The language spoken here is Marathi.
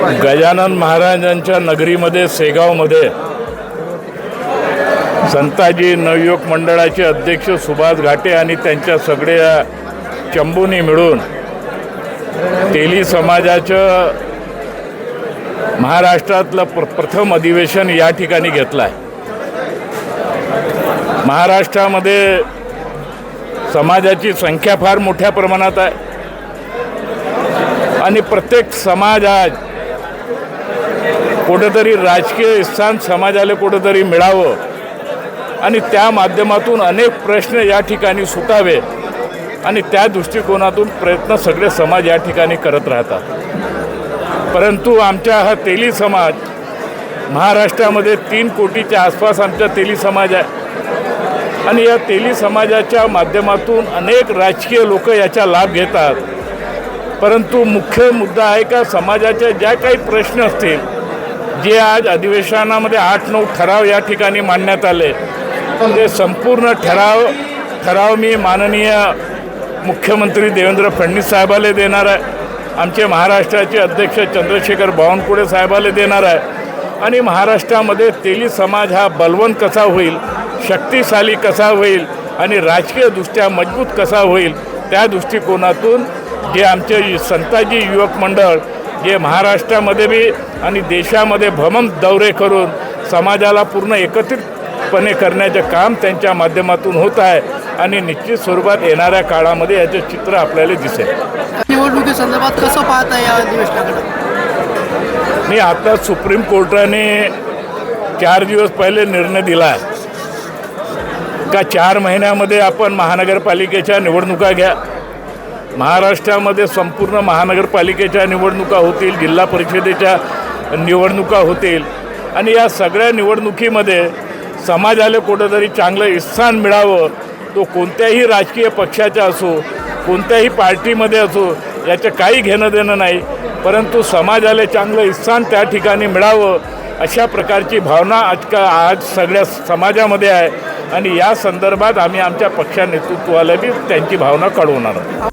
गजानन महाराजांच्या नगरीमध्ये सेगावमध्ये संताजी नवयुवक मंडळाचे अध्यक्ष सुभाष घाटे आणि त्यांच्या सगळ्या चंबूनी मिळून तेली समाजाचं महाराष्ट्रातलं प्र प्रथम अधिवेशन या ठिकाणी घेतलं आहे महाराष्ट्रामध्ये समाजाची संख्या फार मोठ्या प्रमाणात आहे. आणि प्रत्येक समाज आज कुठेतरी राजकीय स्थान समाजाला कुठेतरी मिळावं. आणि त्या माध्यमातून अनेक प्रश्न या ठिकाणी सुटावे. आणि त्या दृष्टिकोनातून प्रयत्न सगळे समाज या ठिकाणी करत राहतात. परंतु आमच्या हा तेली समाज महाराष्ट्रामध्ये तीन कोटीच्या आसपास आमचा तेली समाज आहे. आणि या तेली समाजाच्या माध्यमातून अनेक राजकीय लोक याचा लाभ घेतात. परंतु मुख्य मुद्दा आहे का समाजाच्या ज्या काही प्रश्न असतील जे आज अधिवेशनामध्ये आठ नऊ ठराव या ठिकाणी मांडण्यात आले ते संपूर्ण ठराव ठराव मी माननीय मुख्यमंत्री देवेंद्र फडणवीस साहेबाला देणार आहे. आमचे महाराष्ट्राचे अध्यक्ष चंद्रशेखर बावनकुळे साहेबाला देणार आहे. आणि महाराष्ट्रामध्ये तेली समाज हा बलवंत कसा होईल शक्तिशाली कसा होईल आणि राजकीयदृष्ट्या मजबूत कसा होईल त्या दृष्टिकोनातून जे आमचे संताजी युवक मंडळ जे महाराष्ट्रामध्ये बी आणि देशामध्ये भ्रमण दौरे करून समाजाला पूर्ण एकत्रितपणे करण्याचे काम त्यांच्या माध्यमातून होत आहे आणि निश्चित स्वरूपात येणाऱ्या काळामध्ये याचे चित्र आपल्याला दिसेल. निवडणुकीसंदर्भात कसं पाहता या अधिवेशनाकडे? मी आता सुप्रीम कोर्टाने चार दिवस पहिले निर्णय दिला आहे. का चार महिन्यामध्ये आपण महानगरपालिकेच्या निवडणुका घ्या महाराष्ट्रामध्ये संपूर्ण महानगरपालिकेच्या निवडणुका होतील जिल्हा परिषदेच्या निवडणुका होतील. आणि या सगळ्या निवडणुकीमध्ये समाजाला कुठंतरी चांगलं इस्थान मिळावं तो कोणत्याही राजकीय पक्षाचा असो कोणत्याही पार्टीमध्ये असो याचं काही घेणं देणं नाही. परंतु समाजाला चांगलं इस्थान त्या ठिकाणी मिळावं अशा प्रकारची भावना आजका आज सगळ्या समाजामध्ये आहे. आणि या संदर्भात आम्ही आमच्या पक्षा नेतृत्वाला बी त्यांची भावना कळवणार आहोत.